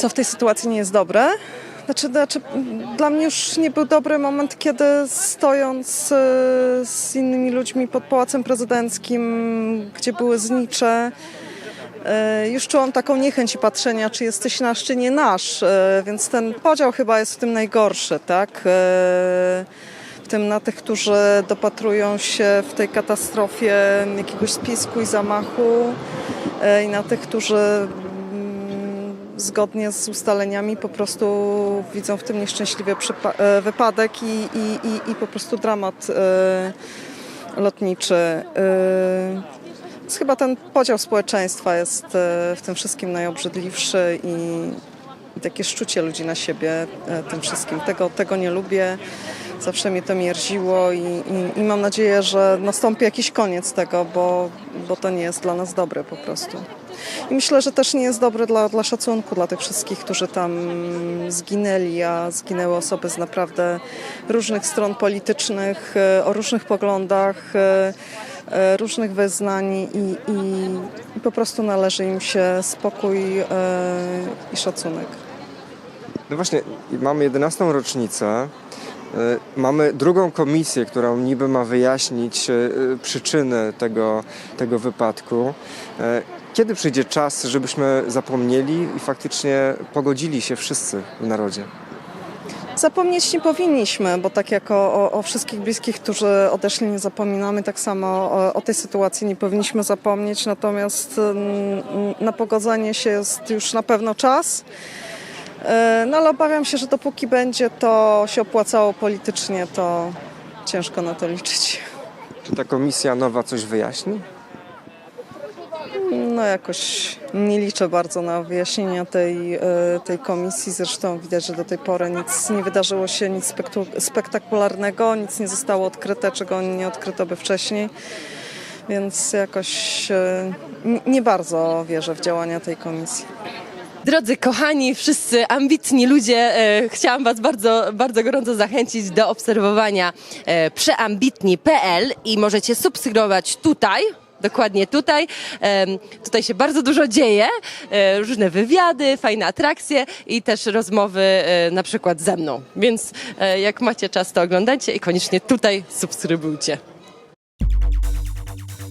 co w tej sytuacji nie jest dobre. Znaczy, znaczy, dla mnie już nie był dobry moment, kiedy stojąc e, z innymi ludźmi pod Pałacem Prezydenckim, gdzie były znicze, e, już czułam taką niechęć patrzenia, czy jesteś nasz, czy nie nasz. E, Więc ten podział chyba jest w tym najgorszy, tak? W tym na tych, którzy dopatrują się w tej katastrofie jakiegoś spisku i zamachu i na tych, którzy zgodnie z ustaleniami po prostu widzą w tym nieszczęśliwy e, wypadek i, i, i, i po prostu dramat e, lotniczy. Więc chyba ten podział społeczeństwa jest w tym wszystkim najobrzydliwszy i, i takie szczucie ludzi na siebie tym wszystkim. Tego, tego nie lubię. Zawsze mnie to mierziło i, i, i mam nadzieję, że nastąpi jakiś koniec tego, bo, bo to nie jest dla nas dobre po prostu. I myślę, że też nie jest dobre dla, dla szacunku dla tych wszystkich, którzy tam zginęli, a zginęły osoby z naprawdę różnych stron politycznych, e, o różnych poglądach, e, e, różnych wyznań i, i, i po prostu należy im się spokój i szacunek. No właśnie, mamy 11. rocznicę. Mamy drugą komisję, która niby ma wyjaśnić przyczyny tego, tego wypadku. Kiedy przyjdzie czas, żebyśmy zapomnieli i faktycznie pogodzili się wszyscy w narodzie? Zapomnieć nie powinniśmy, bo tak jak o, o, wszystkich bliskich, którzy odeszli, nie zapominamy, tak samo o, o tej sytuacji nie powinniśmy zapomnieć. Natomiast mm, na pogodzenie się jest już na pewno czas. E, No ale obawiam się, że dopóki będzie to się opłacało politycznie, to ciężko na to liczyć. Czy ta komisja nowa coś wyjaśni? No jakoś nie liczę bardzo na wyjaśnienia tej, e, tej komisji. Zresztą widać, że do tej pory nic nie wydarzyło się, nic spektakularnego, nic nie zostało odkryte, czego nie odkryto by wcześniej. Więc jakoś e, nie bardzo wierzę w działania tej komisji. Drodzy kochani, wszyscy ambitni ludzie, e, chciałam Was bardzo, bardzo gorąco zachęcić do obserwowania e, przeambitni.pl i możecie subskrybować tutaj. Dokładnie tutaj. Tutaj się bardzo dużo dzieje. e, Różne wywiady, fajne atrakcje i też rozmowy e, na przykład ze mną. Więc e, jak macie czas, to oglądajcie i koniecznie tutaj subskrybujcie.